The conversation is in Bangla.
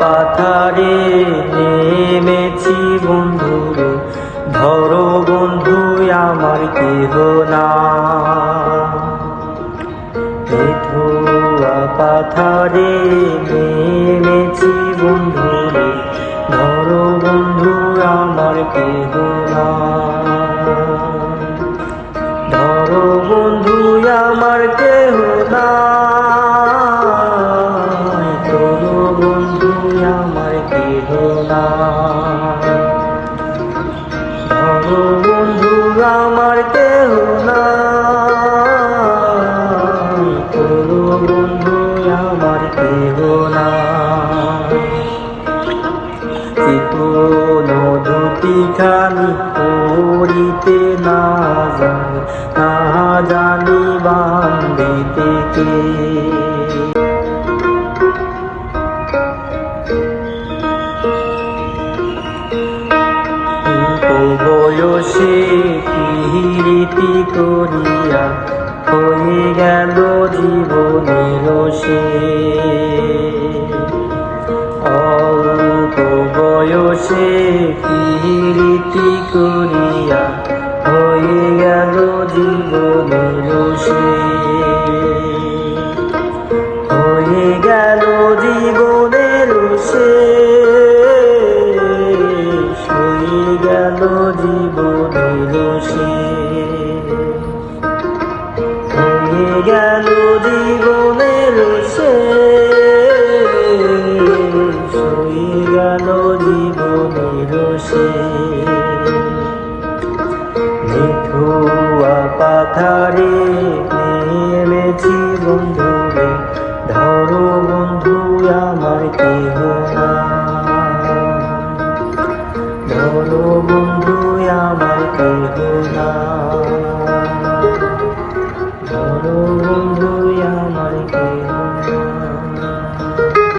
পাথারে নেমেছি বন্ধুরে। ধরো বন্ধু, আমার কেহ না পাথারে নেমেছি বন্ধুরে। ধরো বন্ধু, আমার কেহ না ধরো বন্ধু, আমার কেহ আমার না ধরো বন্ধু আমার কেহ না বন্ধু আমার কেহ না চিকন দুটি খানি করিতে না জানি না জানি বান্দিতে কে। বয়সে পিহিরিতি করিয়া হয়ে গেল জীবনের সে। অল্প বয়সে পিরিতি করিয়া হয়ে গেল জীবনের সে। শেষ হয়ে গেল জীবনের শেষ হয়ে গেল জীবনের শেষ মিঠুয়া পাথারে নেমেছি বন্ধুরে। ধরো বন্ধু আমার কেহ ধরো বন্ধু আমার কেহ না।